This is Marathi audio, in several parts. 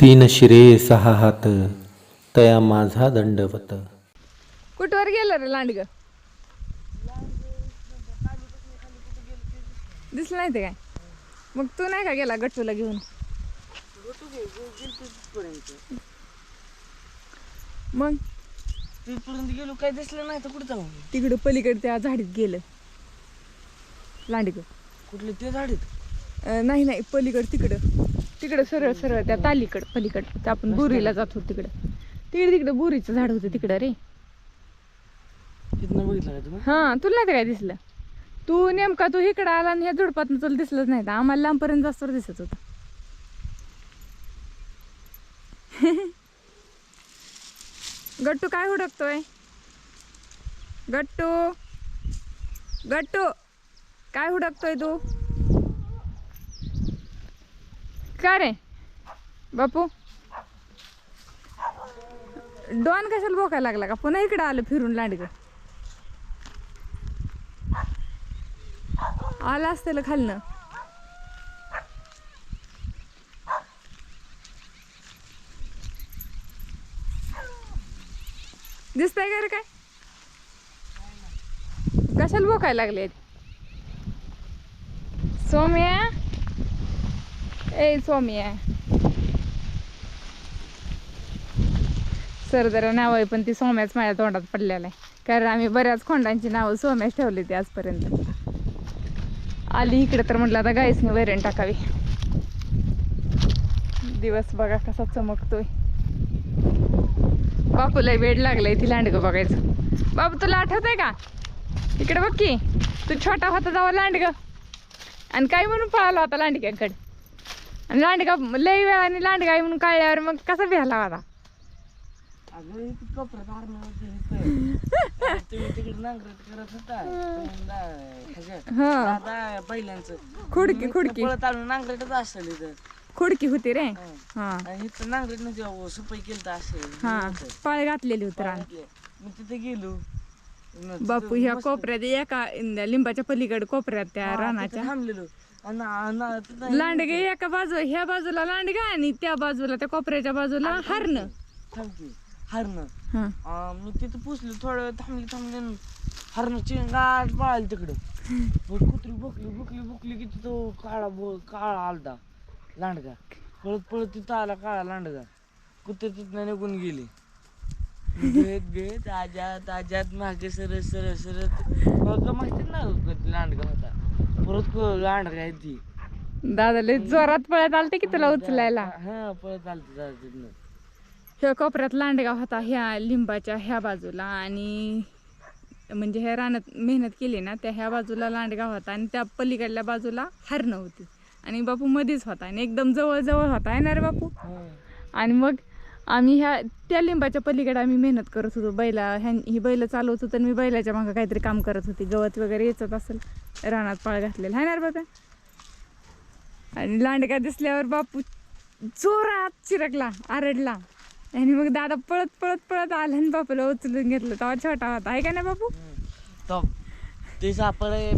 तीन शिरे सहा हात तया माझा दंडवत. कुठवर गेलं रे लांडग? दिसलं नाही ते काय? मग तू नाही का गेला गट्टूला घेऊन? मग? तिथपर्यंत गेलो काय दिसलं नाही तर कुठं जाऊ? तिकडं पलीकडे त्या झाडीत गेलं. लांडग. कुठले? ते झाडीत? नाही नाही पलीकडं तिकडं. तिकडं सरळ सरळ त्या तालीकडं पलीकडं आपण बुरीला जात होतो तिकडं. तिकडे तिकडं बुरीचं झाड होतं तिकडं रे. हा तुला ते काय दिसलं? तू नेमका तू इकडं आला आणि ह्या झुडपात तुला दिसलंच नाही. आम्हाला लांबपर्यंत जास्त दिसत होता. गट्टू काय हुडकतोय? गट्टू? गट्टू काय हुडकतोय तू? का रे? बापू. डॉन कशाला बोकायला लागला का? पुन्हा इकडं आलं फिरून लांडग. आला असतेल खालनं. दिसतंय का रे काय? कशाला बोकायला लागले सोम्या? ए सोम्या सर जरा नाव आहे पण ती सोम्याच माझ्या तोंडात पडलेलं आहे. कारण आम्ही बऱ्याच खोंडांची नावं सोम्याच ठेवली ती आजपर्यंत. आली इकडे तर म्हटलं आता गाईसने वैरण टाकावी. दिवस बघा कसा चमकतोय. बापूला वेळ लागलाय ती लांडगं बघायचं. बापू तुला आठवत आहे का? इकडे बघ की तू छोटा होता जावा लांडग. आणि काय म्हणून पळाला होता लांडग्याकडे? आणि लांडगा लई वेळाने लांडगा आहे म्हणून कळल्यावर मग कसा भ्याला अगं तुम्ही तिकडे नांगरट करत होता. हा. आता पहिल्यांच खुडकी खुडकी. पळत नांगरटच असेल इथं. खुडकी होती रे. हा. आणि इथं नांगरट नव्हती सुपाई केलं तर असेल पाळ घातलेली होती रान. मग तिथे गेलो. बापू ह्या कोपऱ्यात एका लिंबाच्या पलीकडे कोपऱ्यात त्या रानाच्या. थांबलेलो. आणि आणि लांडगे एका बाजू ह्या बाजूला लांडगा आणि त्या बाजूला त्या कोपऱ्याच्या बाजूला हरण. थांबते हरणं. हा. मी तिथं पुसली थोडं वेळ थांबली थांबली हरणं गाठ पळाली तिकडं. मग कुत्री बुकली बुकली बुकली की तिथं काळा बो काळा आलता लांडगा. पळत पळत तिथं आला काळा लांडगा. कुत्रे तिथनं निघून गेली. घेत घेत आजात आजात मागे सरत सरत सरत मग माहिती ना लांडगा होता. परत क- लांडगा आहे ती. दादा लय जोरात पळत आलते की तुला उचलायला? हा पळत आलती दादा तिथनं. ह्या कोपऱ्यात लांडगाव होता ह्या लिंबाच्या ह्या बाजूला आणि म्हणजे ह्या रानात मेहनत केली ना त्या ह्या बाजूला लांडगाव होता आणि त्या पलीकडल्या बाजूला हरणं होती. आणि बापू मध्येच होता आणि एकदम जवळ जवळ होता आहे ना रे बापू. आणि मग आम्ही ह्या त्या लिंबाच्या पलीकडे आम्ही मेहनत करत होतो. बैला ह्या ही बैल चालवत होतो आणि मी बैलाच्या मागं काहीतरी काम करत होती. गवत वगैरे येचत असेल. रानात पाळ घातलेला. आहे ना रे बाबा? आणि लांडगा दिसल्यावर बापू जोरात चिरकला आरडला. आणि मग दादा पळत पळत पळत आला आणि बापूला उचलून घेतलं. तेव्हा छोटा होता. आहे का नाही बापू?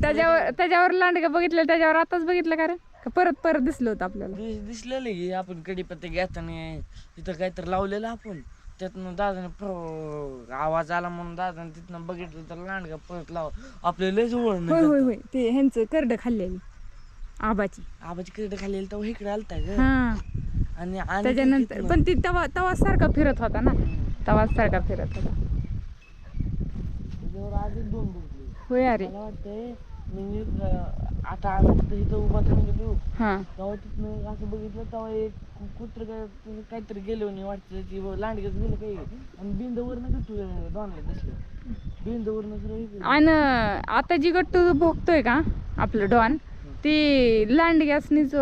त्याच्यावर त्याच्यावर लांडगा बघितलं त्याच्यावर आताच बघितलं का रे? का परत परत दिसलं होतं आपल्याला? दिस- दिसलेलं की आपण कडीपत्ते घेताना तिथं काहीतरी लावलेलं आपण. त्यातनं दादाने प्र- आवाज आला म्हणून दादाने तिथनं बघितलं तर लांडगा परत लाव. आपल्या लय जवळ होय होय होय. ते ह्यांचं करड खाल्लेली. आबाची. आबाची कडे खाली तेव्हा इकडे आलता ग. हा. आणि आणि त्याच्यानंतर पण ती तवा तवा सारखा फिरत होता ना? तवाच सारखा फिरत होता. त्याच्यावर आधीच दोन बघले होय अरे. मला वाटतंय मी अं, आता आम्ही तिथं इथं उभा थांबलेलो हा. तेव्हा तिथनं असं बघितलं तेव्हा एक कुत्र काय तिथं काहीतरी गेलो नाही वाटतं की लांडग्याच गेलं काही. आणि बिंदवर ना तू दोनला दिसलं बिंदवर सरळ आणि आता जी गट्टू भोगतोय का आपलं डॉन ती लांडग्यासनीच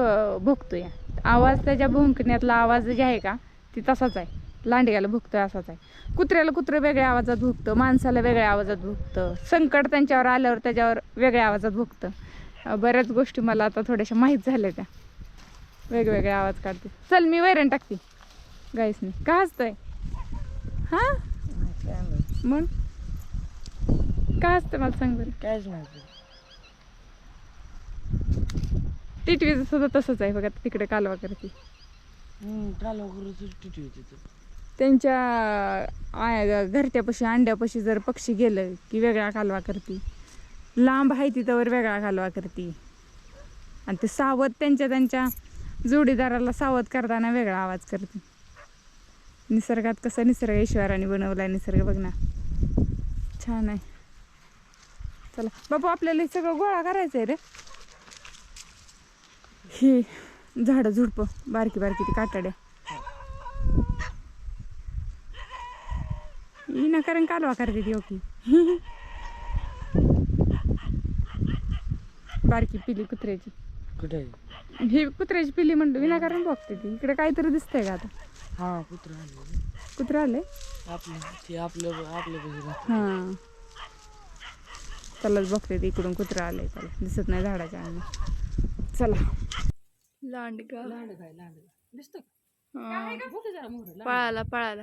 भोगतोय. आवाज त्याच्या भुंकण्यातला आवाज जे आहे का ती तसाच आहे. लांडग्याला भुकतोय असाच आहे. कुत्र्याला कुत्रं वेगळ्या आवाजात भुकतं माणसाला वेगळ्या आवाजात भुकतं संकट त्यांच्यावर आल्यावर त्याच्यावर वेगळ्या आवाजात भुकतं. बऱ्याच गोष्टी मला आता थोड्याशा माहीत झाल्या त्या. वेगवेगळे आवाज काढते. चल मी वैरण टाकते. गाईसनी का हसतोय? हा? मग? का असतं मला सांग बरं? कायच माहिती टिटवीचं सुद्धा तसंच आहे बघा तिकडे कालवा करते. हम्म, वगैरे टिटी त्यांच्या आया- घरट्यापाशी अंड्यापाशी जर पक्षी गेलं की वेगळा कालवा करते. लांब आहे तिथं वेगळा कालवा करते. आणि ते सावध त्यांच्या त्यांच्या जोडीदाराला सावध करताना वेगळा आवाज करते. निसर्गात कसं निसर्ग ईश्वराने बनवलाय निसर्ग बघ ना. छान आहे. चला बापू आपल्याला हे सगळं गोळा करायचं आहे रे. हे झाडं झुडपं बारकी बारकी ती काटाड्या विनाकारण कालवा करते ती ओके बारकी पिली कुत्र्याची कुठे? आहे ही कुत्र्याची पिली म्हणतो विनाकारण बघते ती. इकडे काहीतरी दिसतंय का आता? हा कुत्रा आले. कुत्रा आले? आपलं ते आपलं पाहिजे हां. चलाच बघते ती इकडून कुत्रा आलंय त्याला दिसत नाही झाडाच्या चला. लांडगा. काय लांड दिसतो हा. पळाला पळाला.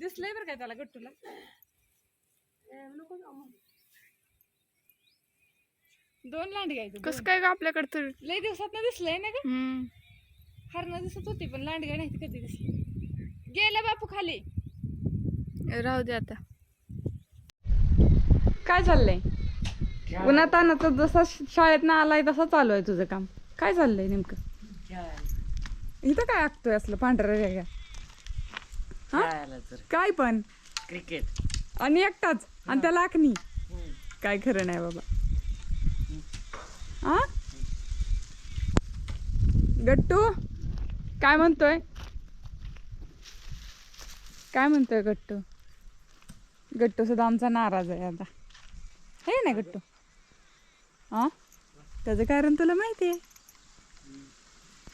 दिसलंय बरं काय त्याला गट्टूला? दोन लांड घ्यायचं कसं काय ग आपल्याकडे तर? लय दिवसात दिसलंय ना का हम्म. हरणं दिसत होती पण लांडगा नाही कधी दिसली. गेलं बापू खाली. राहू दे आता. काय चाललंय? उन्हात आणत जसा शाळेत ना आलाय तसा चालू आहे तुझं काम. काय चाललंय नेमकं? इथं काय आखतोय असलं पांढऱ्या वेगळ्या हा? खेळायला तर काय पण. क्रिकेट. आणि एकटाच. आणि त्याला आखणी काय खरं नाही बाबा. हा? गट्टू काय म्हणतोय? काय म्हणतोय गट्टू? गट्टू सुद्धा आमचा नाराज आहे आता. हे ना गट्टू? हा? त्याचं कारण तुला माहिती आहे.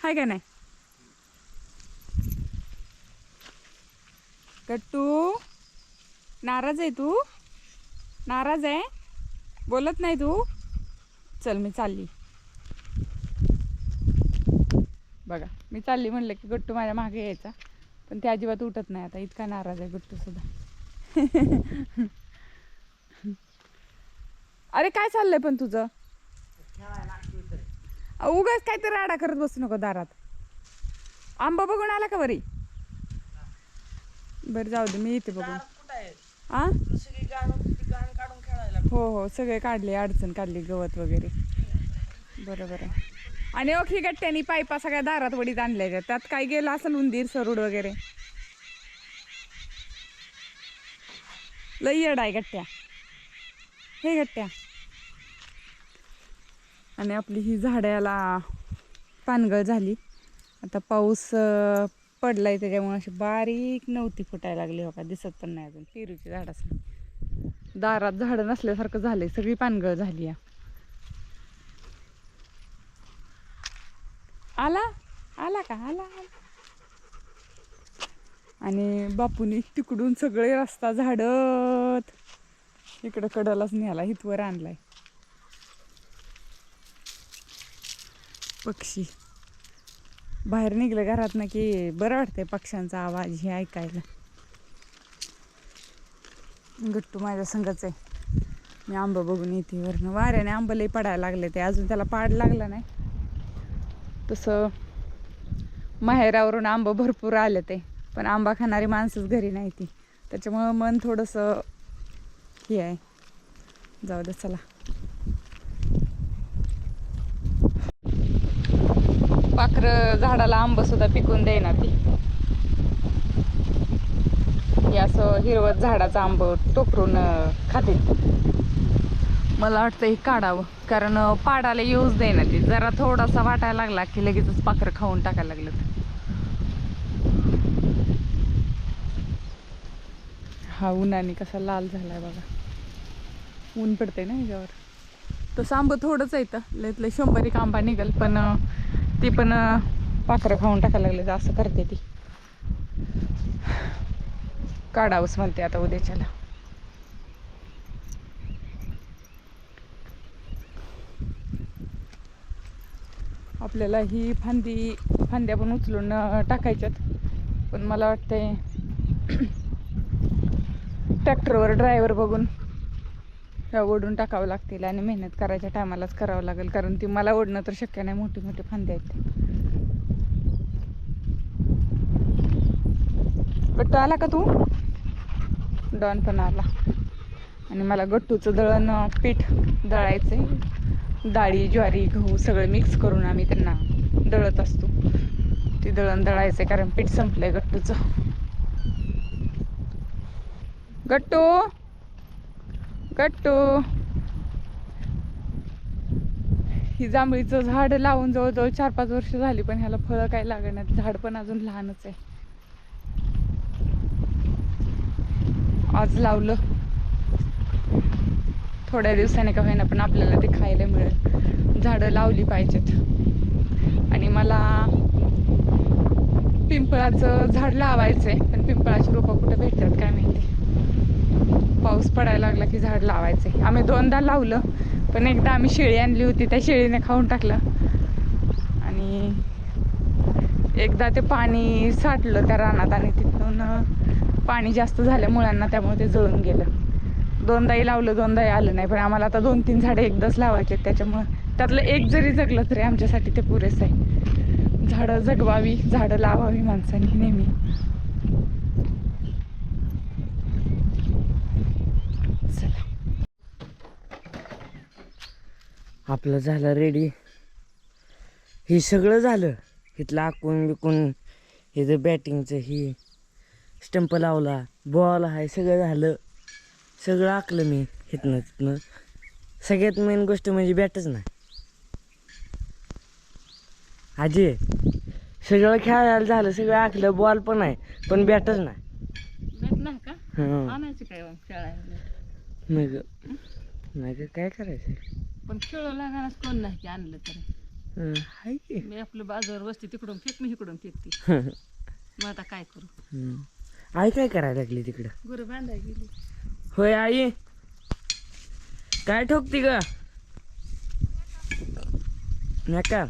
हाय का नाही? गट्टू नाराज आहे तू? नाराज आहे? बोलत नाही तू? चल मी चालली. बघा मी चालली म्हणलं की गट्टू माझ्या मागे यायचा पण ते अजिबात उठत नाही आता. इतका नाराज आहे गट्टू सुद्धा. अरे काय चाललंय पण तुझं? उगाच काहीतरी राडा करत बसू नको दारात. आंबा बघून आला का बरी बरं जाऊ दे मी येते बघून. आ? सगळी गाण होती ती गाण काढून खेळायला हो हो सगळे काढले अडचण काढली गवत वगैरे. बरोबर आहे आणि ओखी गट्ट्यानी पायपा सगळ्या दारात वडीत आणल्या त्यात काय गेलं असेल उंदीर सरूड वगैरे? लई येड आहे गट्ट्या. हे गट्ट्या. आणि आपली ही झाडाला पानगळ झाली. आता पाऊस पडलाय त्याच्यामुळे अशी बारीक नव्हती फुटायला लागली हो का दिसत पण नाही अजून. पेरूची झाड असली. दारात झाडं नसल्यासारखं झालंय सगळी पानगळ झाली या. आला? आला का? आला आला. आणि बापूनी तिकडून सगळे रस्ता झाडत. इकडं कडलाच न्याला हितवर आणलाय. पक्षी. बाहेर निघलं घरात ना की बरं वाटतंय पक्ष्यांचा आवाज हे ऐकायला. गट्टू माझ्या संगच आहे. मी आंबा बघून येते वरनं. वाऱ्याने आंबा लई पडायला लागले ते. अजून त्याला पाड लागला नाही. तसं माहेरावरून आंबा भरपूर आले ते. पण आंबा खाणारी माणसंच घरी नाही ती. त्याच्यामुळं मन थोडंसं हे आहे. जाऊ दे चला. पाखरं झाडाला आंब सुद्धा पिकून देईना ती. हे असं हिरवत झाडाचं आंब टोकरून खाते. मला वाटतं हे काढावं. कारण पाडाला यूज देईना ते. जरा थोडासा वाटायला लागला की लगेचच पाखरं खाऊन टाकायला लागलं हा उन्हाने कसा लाल झालाय बघा. ऊन पडतंय ना ह्याच्यावर. तसं आंब थोडंच आहे लयतलं शंभर एक आंबा निघल पण ती पण पाखरं खाऊन टाकायला लागले तर असं करते ती. काढावंच म्हणते आता उद्याच्याला. आपल्याला ही फांदी फांद्या पण उचलून टाकायच्यात. पण मला वाटतंय ट्रॅक्टरवर ड्रायव्हर बघून ह्या ओढून टाकावं लागतील आणि मेहनत करायच्या टायमालाच करावं लागेल. कारण ती मला ओढणं तर शक्य नाही मोठी मोठी फांदी आहेत गट्टू आला का तू? डॉन पण आला. आणि मला गट्टूचं दळण पीठ पीठ दळायचंय. डाळी ज्वारी गहू सगळं मिक्स करून आम्ही त्यांना दळत असतो. ते दळण दळायचंय कारण पीठ संपलंय गट्टूचं. गट्टू! कट्टू. ही जांभळीचं झाड लावून जवळजवळ चार पाच वर्ष झाली पण ह्याला फळं काही लागणार? झाड पण अजून लहानच आहे. आज लावलं. थोड्या दिवसाने का होईना पण आपल्याला ते खायला मिळेल. झाडं लावली पाहिजेत. आणि मला पिंपळाचं झाड लावायचं आहे पण पिंपळाची रोप कुठे भेटतात काय माहिती पाऊस पडायला लागला की झाड लावायचं आम्ही दोनदा लावलं पण एकदा आम्ही शेळी आणली होती त्या शेळीने खाऊन टाकलं. आणि एकदा ते पाणी साठलं त्या रानात आणि तिथून पाणी जास्त झाल्या मुळांना त्यामुळे ते जळून गेलं. दोनदाही लावलं दोनदाही आलं नाही पण आम्हाला आता दोन तीन झाडं एकदाच लावायचे आहेत त्याच्यामुळं त्यातलं एक जरी जगलं तरी आमच्यासाठी ते पुरेसं आहे. झाडं जगवावी झाडं लावावी माणसांनी नेहमी चला आपलं झालं रेडी हे सगळं झालं. इथलं आकून बिकून हे जे बॅटिंगचं ही स्टंप लावला बॉल आहे सगळं झालं. सगळं आखलं मी इथनं तिथनं. सगळ्यात मेन गोष्ट म्हणजे बॅटच नाही आजी सगळं खेळायला झालं सगळं आखलं बॉल पण आहे पण बॅटच नाही. खेळायला? नाही काय करायचं? पण खेळ लागणार कोण नाही की आणलं तर. हं, हाय की. मी आपलं बाजूवर बसते तिकडून फेक मी इकडून फेकते मग आता काय करू? हं. आई काय करायला लागली तिकडं? गुरं बांधाय गेली. होय आई. काय ठोकती ग? नका.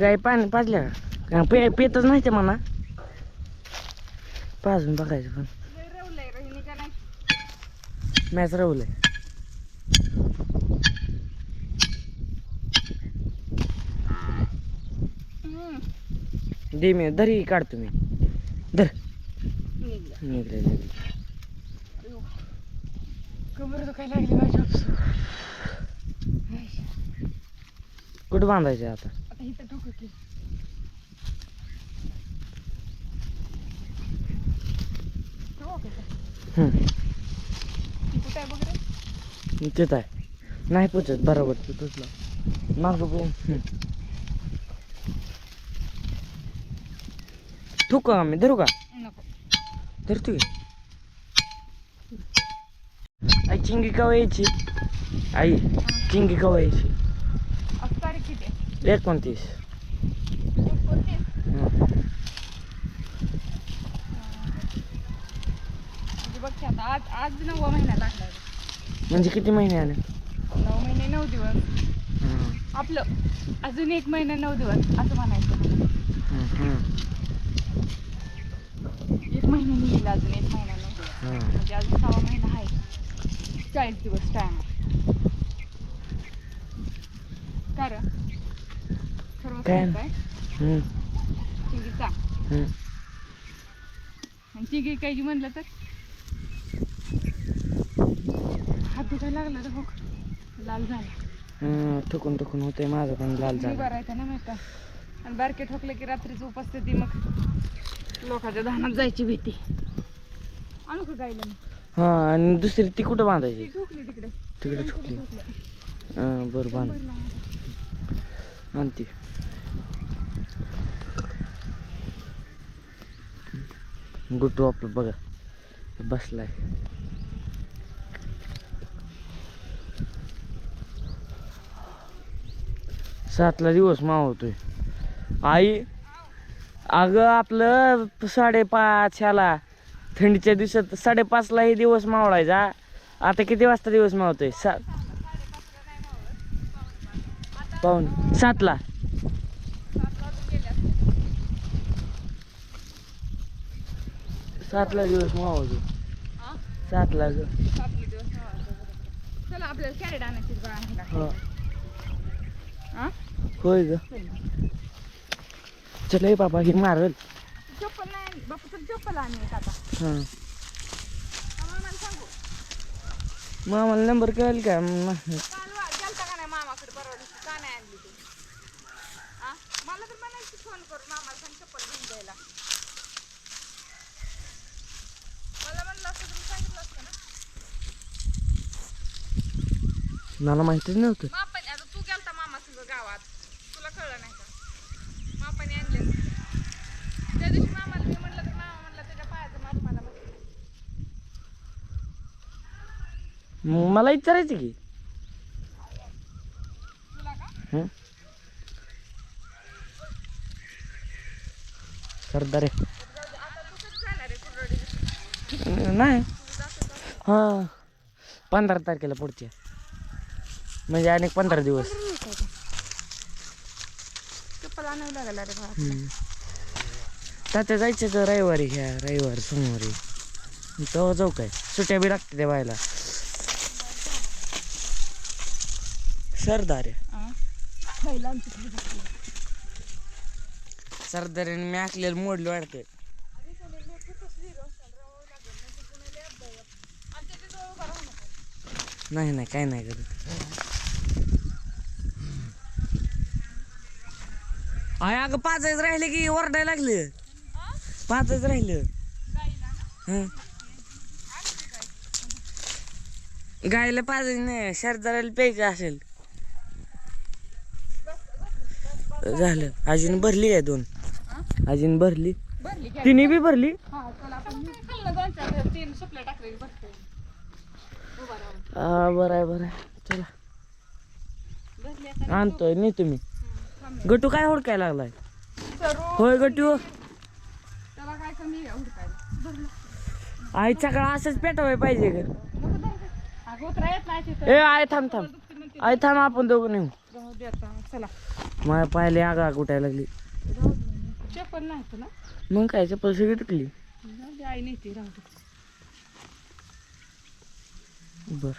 गाय पाणी पाजल्या का? पे पेतच नाही ते म्हणा. पाजून बघायचं पण. मॅच राहुलय दे मी धरी काढतो मी. धर. निघले निघले. कमर दुखायला लागली माझी कुठं बांधायचे आता आता इथं ठोकं की ठोक इथं. हं, ती कुठं आहे बघ रे तिथं आहे. नाही पोचत बरोबर. तू तुझला मागं बघ. हं. ठोक का मी धरू का? धरतो आई चिंगी कवा यायची? आई चिंगी कवा यायची? एकोणतीस हं. म्हणजे बघ की आता आज आज नववा महिना लागला. म्हणजे किती महिने आले? नऊ महिने नऊ दिवस. आपलं अजून एक महिना नऊ दिवस असं म्हणायचं. एक महिन्याने येईल अजून एक महिन्यानं हं. म्हणजे अजून सहा महिना आहे. चाळीस दिवस टाइम कारण सर्व काय? काय हं, चिंगीचा. आणि चिंगी कायची म्हणलं तर हात दुखायला लागला तर हो लाल झाला. हं, ठोकून ठोकून होते माझं पण लाल झालं. बरं आहे ना माहिती आणि बारके ठोकले की रात्रीच उपस्थिती मग लोकांच्या धानात जायची भीती. आणू का गायला हा आणि दुसरी ती कुठं बांधायची? तिकडे. तिकडे ठोकली. बरं बांध. आणते. गुट्टू आपलं बघा बसलाय. सातला दिवस मावतोय. आई अगं आपलं साडेपाच ह्याला थंडीच्या दिवसात साडेपाचला हे दिवस मावळायचा. आता किती वाजता दिवस मावतोय? सात पाऊन सातला. सातला दिवस मावतो सातला ग. चला आपल्याला कॅरेट आणायची बाळा हो. हा होय ग. चल बाबा हे मारल. चप्पल नाही. आणली. बापू तर चप्पल आणली आता. हां. मामाला नंबर कळेल का? म- काल वा- गेलता का नाही मामाकडे परवा दिवशी का नाही आणली तू हा मला तर म्हणायची फोन करून मामाला सांग चप्पल घेऊन द्यायला मला म्हणलं असतं तुम्ही सांगितलं असतं ना मला माहितीच नव्हतं मापाने आता तू गेलता मामा संग गावात तुला कळलं नाही का मापाने आणले त्या दिवशी मामाला मी म्हणलं तर मामा म्हणला त्याच्या पायाचं माप मला माहिती. मग मला विचारायचं की? सरदार नाही. हां. पंधरा तारखेला पुढच्या म्हणजे अनेक पंधरा दिवस. तात्या जायचं तर रविवारी घ्या रविवारी सोमवारी. तेव्हा जाऊ काय? सुट्या बी लागते त्या बायला. सरदार सरदारीने मी आखलेलं मोडलं वाटतं नाही नाही काय? नाही करत. आय अगं पाचच राहिले की ओरडायला लागले. पाचच राहिलं. हं. गायला पाच नाही शेरदाराला प्यायचं असेल. झालं. अजून भरली आहे दोन? अजून भरली. तिने बी भरली? हा बरं आहे बरं आहे. चला. आणतोय नाही तुम्ही. गटू काय हुडकाय लागलाय? होय गटू. आईच्या काळ असंच पेटवाय पाहिजे ग. ए आय थांब थांब. आय थांब आपण दोघं नेऊ. चला. मला पाहिले आगा कुठायला लागली. राहू दे. चप्पल नाही तुला मग काय चप्पल सगळी टाकली? आई नाही ती राहू बर.